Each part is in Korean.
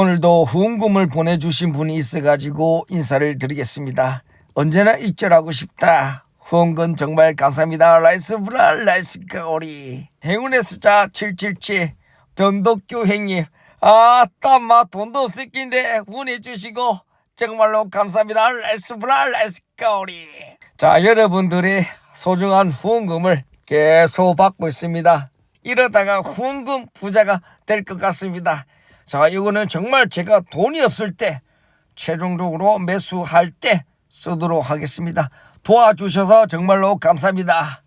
오늘도 후원금을 보내주신 분이 있어가지고 인사를 드리겠습니다. 언제나 일절하고 싶다. 후원금 정말 감사합니다. 라이스 브라 라이스 가오리 행운의 숫자 777 변덕교 행님 아따마 돈도 없을 낀데 후원해 주시고 정말로 감사합니다. 라이스 브라 라이스 가오리 자 여러분들의 소중한 후원금을 계속 받고 있습니다. 이러다가 후원금 부자가 될 것 같습니다. 자, 이거는 정말 제가 돈이 없을 때 최종적으로 매수할 때 쓰도록 하겠습니다. 도와주셔서 정말로 감사합니다.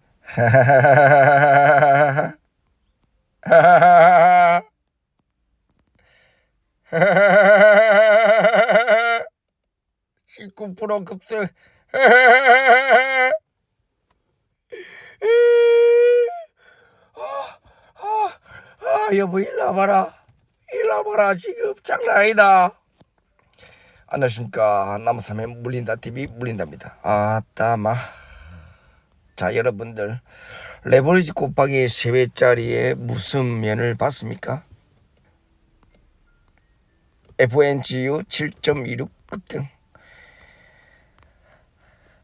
십구 프로 급등. 아, 여보 일로 와봐라. 일로 와봐라. 지금 장난 아니다. 안녕하십니까. 남삼의 물린다 TV 물린답니다. 아따마. 자 여러분들 레버리지 곱하기 3배짜리에 무슨 면을 봤습니까? FNGU 7.26 급등.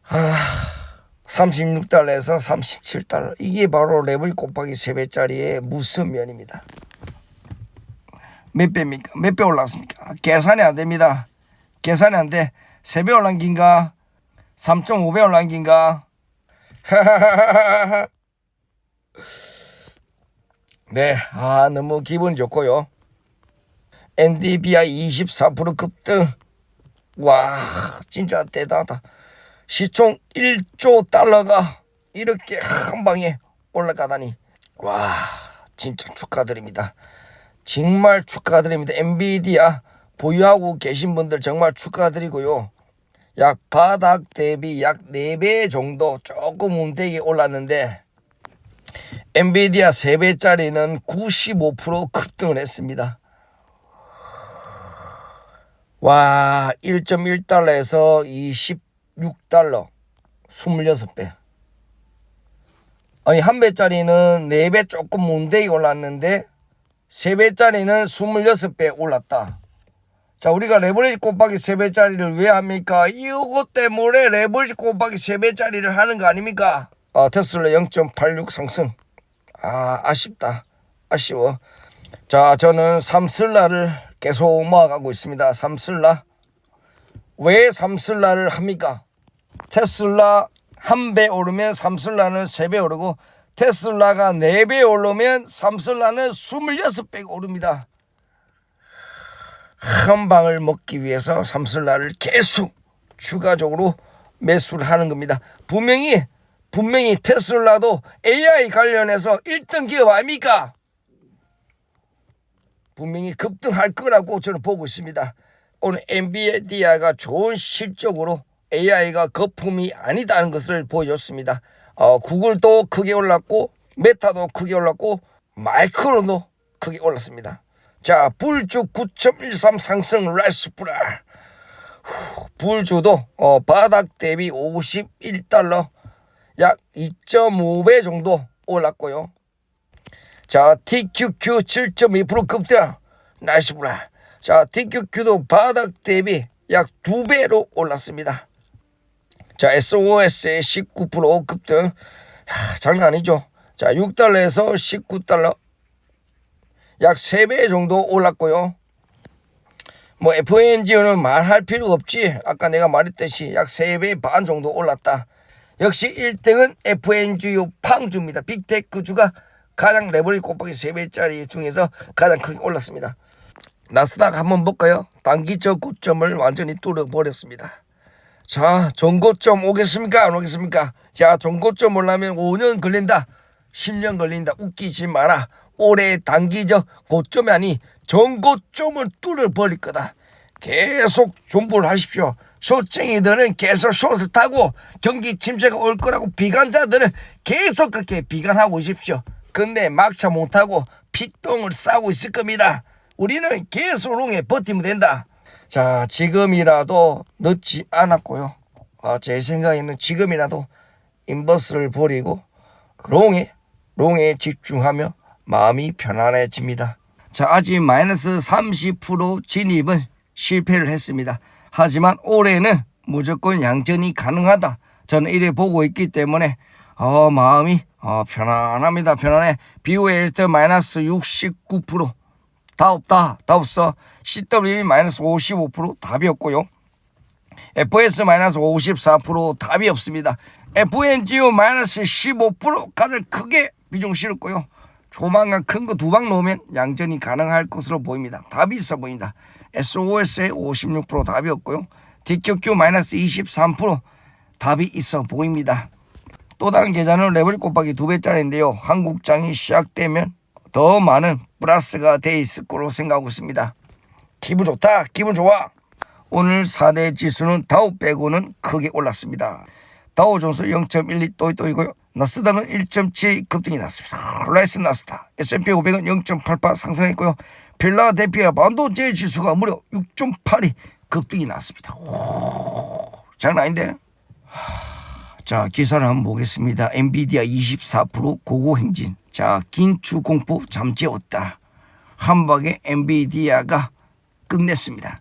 아, 36달러에서 37달러. 이게 바로 레버리 곱하기 3배짜리의 무슨 면입니다. 몇 배입니까? 몇 배 올랐습니까? 계산이 안 됩니다. 계산이 안 돼. 3배 올란 긴가? 3.5배 올란 긴가? 네, 아, 너무 기분 좋고요. NDBI 24% 급등. 와, 진짜 대단하다. 시총 1조 달러가 이렇게 한 방에 올라가다니. 와, 진짜 축하드립니다. 정말 축하드립니다. 엔비디아 보유하고 계신 분들 정말 축하드리고요. 약 바닥 대비 약 4배 정도 조금 움대기 올랐는데 엔비디아 3배짜리는 95% 급등을 했습니다. 와 1.1달러에서 26달러 26배 아니 한 배짜리는 4배 조금 문대기 올랐는데 3배짜리는 26배 올랐다. 자 우리가 레버리지 곱하기 3배짜리를 왜 합니까? 이거 때문에 레버리지 곱하기 3배짜리를 하는 거 아닙니까? 아 테슬라 0.86 상승 아 아쉽다 아쉬워 자 저는 삼슬라를 계속 모아가고 있습니다 삼슬라 왜 삼슬라를 합니까? 테슬라 한 배 오르면 삼슬라는 세 배 오르고 테슬라가 네배 오르면 삼슬라는 26배 오릅니다. 한 방을 먹기 위해서 삼슬라를 계속 추가적으로 매수를 하는 겁니다. 분명히 분명히 테슬라도 AI 관련해서 1등 기업 아닙니까? 분명히 급등할 거라고 저는 보고 있습니다. 오늘 엔비디아가 좋은 실적으로 AI가 거품이 아니다는 것을 보여줬습니다. 어, 구글도 크게 올랐고 메타도 크게 올랐고 마이크로도 크게 올랐습니다. 자 불주 9.13 상승 라이스프라 불주도 어, 바닥 대비 51달러 약 2.5배 정도 올랐고요. 자 TQQ 7.2% 급등 나이스브라 자 TQQ도 바닥 대비 약 2배로 올랐습니다. 자 SOS의 19% 급등 하, 장난 아니죠. 자 6달러에서 19달러 약 3배 정도 올랐고요. 뭐 FNG는 말할 필요 없지. 아까 내가 말했듯이 약 3배 반 정도 올랐다. 역시 1등은 FNGU 팡주입니다. 빅테크주가 가장 레버리 곱하기 3배짜리 중에서 가장 크게 올랐습니다. 나스닥 한번 볼까요? 단기적 고점을 완전히 뚫어버렸습니다. 자, 전고점 오겠습니까? 안 오겠습니까? 자, 전고점 올라면 5년 걸린다. 10년 걸린다. 웃기지 마라. 올해 단기적 고점이 아니 전고점을 뚫어버릴 거다. 계속 존버를 하십시오. 쇼쟁이들은 계속 숏을 타고 경기 침체가 올 거라고 비관자들은 계속 그렇게 비관하고 오십시오. 근데 막차 못하고 핏똥을 싸고 있을 겁니다. 우리는 계속 롱에 버티면 된다. 자, 지금이라도 늦지 않았고요. 아, 제 생각에는 지금이라도 인버스를 버리고 롱에 롱에 집중하며 마음이 편안해집니다. 자, 아직 마이너스 30% 진입은 실패를 했습니다. 하지만 올해는 무조건 양전이 가능하다. 저는 이래 보고 있기 때문에 어, 마음이 어, 편안합니다. 편안해. BOL 때 마이너스 69%. 다 없다. 다 없어. CW 마이너스 55% 답이 없고요. FS 마이너스 54% 답이 없습니다. FNGO 마이너스 15% 가장 크게 비중 실었고요. 조만간 큰 거 두 방 놓으면 양전이 가능할 것으로 보입니다. 답이 있어 보인다. SOS에 56% 답이 없고요. DQQ 마이너스 23% 답이 있어 보입니다. 또 다른 계좌는 레벨 곱하기 두 배짜리인데요. 한국장이 시작되면 더 많은 플러스가 돼 있을 거로 생각하고 있습니다. 기분 좋다. 기분 좋아. 오늘 4대 지수는 다우 빼고는 크게 올랐습니다. 다우존스 0.12 또이또이고요. 나스닥은 1.7 급등이 났습니다. 라이스 나스닥, S&P 500은 0.88 상승했고요. 필라델피아 반도체 지수가 무려 6.82 급등이 났습니다. 오, 장난 아닌데? 자 기사를 한번 보겠습니다. 엔비디아 24% 고고 행진. 자 긴축 공포 잠재웠다. 한 방에 엔비디아가 끝냈습니다.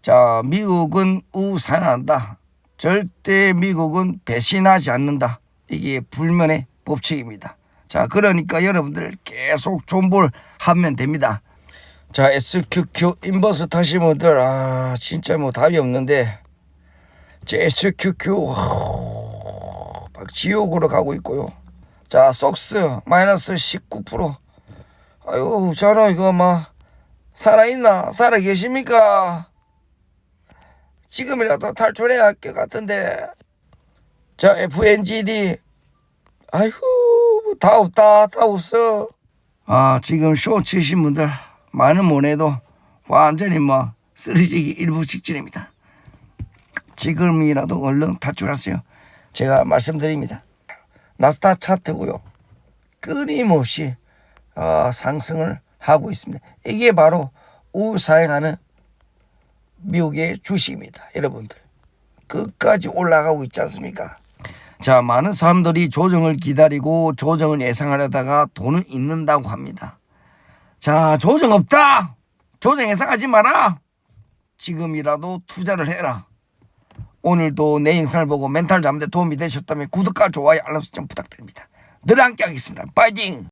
자 미국은 우산한다. 절대 미국은 배신하지 않는다. 이게 불면의 법칙입니다. 자 그러니까 여러분들 계속 존볼 하면 됩니다. 자 SQQ 인버스 타신 분들 아 진짜 뭐 답이 없는데 제 SQQ 막 지옥으로 가고 있고요. 자, 속스 마이너스 19%. 아유, 저는 이거 막 살아있나? 살아 계십니까? 지금이라도 탈출해야 할 것 같은데. 자, FNGD. 아이고, 뭐다 없다, 다 없어. 아, 지금 쇼 치신 분들 많은 못해도 완전히 뭐 쓰러지기 일부 직전입니다. 지금이라도 얼른 탈출하세요. 제가 말씀드립니다. 나스닥 차트고요. 끊임없이 어, 상승을 하고 있습니다. 이게 바로 우사행하는 미국의 주식입니다. 여러분들. 끝까지 올라가고 있지 않습니까? 자, 많은 사람들이 조정을 기다리고 조정을 예상하려다가 돈을 잃는다고 합니다. 자, 조정 없다! 조정 예상하지 마라! 지금이라도 투자를 해라. 오늘도 내 영상을 보고 멘탈 잡는 데 도움이 되셨다면 구독과 좋아요 알람 설정 부탁드립니다. 늘 함께 하겠습니다. 파이팅!